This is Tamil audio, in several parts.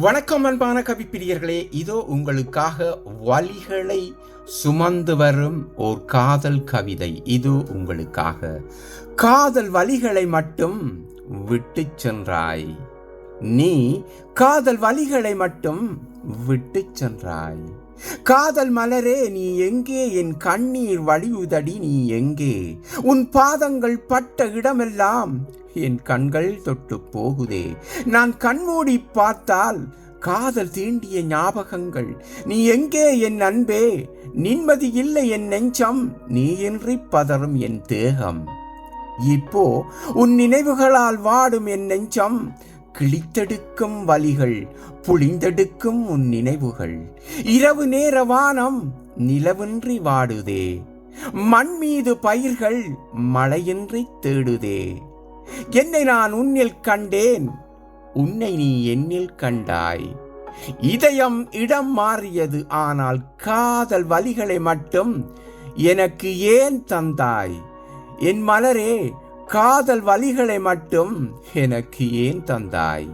வணக்கம் அன்பான கவிப்பிரியர்களே. இதோ உங்களுக்காக வலிகளை சுமந்து வரும் ஓர் காதல் கவிதை. இது உங்களுக்காக. காதல் வலிகளை மட்டும் விட்டுச் சென்றாய். நீ காதல் வலிகளை மட்டும் விட்டுச் சென்றாய். காதல் மலரே நீ எங்கே? என் கண்ணீர் வழியுதடி நீ எங்கே? உன் பாதங்கள் பட்ட இடமெல்லாம் என் கண்கள் தொட்டு போகுதே. நான் கண்மூடி பார்த்தால் காதல் தீண்டிய ஞாபகங்கள். நீ எங்கே என் அன்பே? நிம்மதி இல்லை என் நெஞ்சம். நீயின்றி பதறும் என் தேகம். இப்போ உன் நினைவுகளால் வாடும் என் நெஞ்சம். கிழித்தெடுக்கும் வலிகள் புளிந்தெடுக்கும் உன் நினைவுகள். இரவு நேர வானம் நிலவின்றி வாடுதே. மண் மீது பயிர்கள் மழையின்றி தேடுதே. என்னை நான் உன்னில் கண்டேன். உன்னை நீ என்னில் கண்டாய். இதயம் இடம் மாறியது ஆனால் காதல் வலிகளை மட்டும் எனக்கு ஏன் தந்தாய்? என் மலரே காதல் வலிகளை மட்டும் எனக்கு ஏன் தந்தாய்?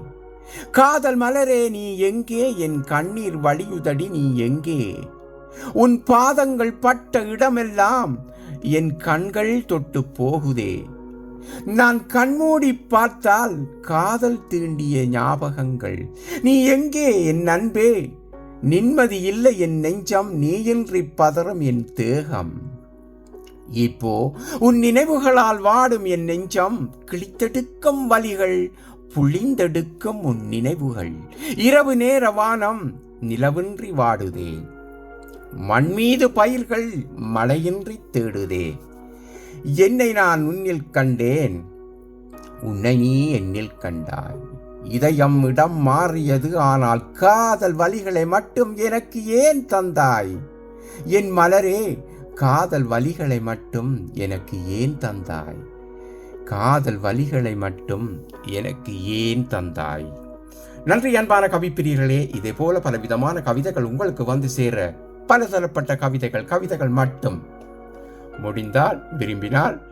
காதல் மலரே நீ எங்கே? என் கண்ணீர் வழியுதடி நீ எங்கே? உன் பாதங்கள் பட்ட இடமெல்லாம் என் கண்கள் தொட்டு போகுதே. நான் கண்மூடி பார்த்தால் காதல் தீண்டிய ஞாபகங்கள். நீ எங்கே என் அன்பே நிம்மதி இல்லை என் நெஞ்சம் நீயின்றி பதறும் என் தேகம். இப்போ உன் நினைவுகளால் வாடும் என் நெஞ்சம் கிழித்தெடுக்கும் வலிகள் புளிந்தெடுக்கும் உன் நினைவுகள். இரவு நேர வானம் நிலவின்றி வாடுதே. மண்மீது பயிர்கள் மழையின்றி தேடுதே. என்னை நான் உன்னில் கண்டேன். உன்னை நீ என்னில் கண்டாய். இதயம் இடம் மாறியது ஆனால் காதல் வலிகளை மட்டும் எனக்கு ஏன் தந்தாய்? என் மலரே காதல் வலிகளை மட்டும் எனக்கு ஏன் தந்தாய்? காதல் வலிகளை மட்டும் எனக்கு ஏன் தந்தாய்? நன்றி அன்பான கவிப்பிரியர்களே. இதே போல பலவிதமான கவிதைகள் உங்களுக்கு வந்து சேர பல தரப்பட்ட கவிதைகள் கவிதைகள் மட்டும் முடிந்தால் விரும்பினால்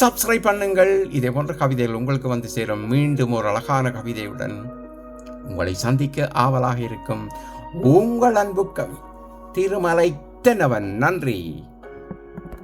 சப்ஸ்கிரைப் பண்ணுங்கள். இதே போன்ற கவிதைகள் உங்களுக்கு வந்து சேரும். மீண்டும் ஒரு அழகான கவிதையுடன் உங்களை சந்திக்க ஆவலாக இருக்கும். உங்கள் அன்பு கவி திருமலை தென்னவன். நன்றி.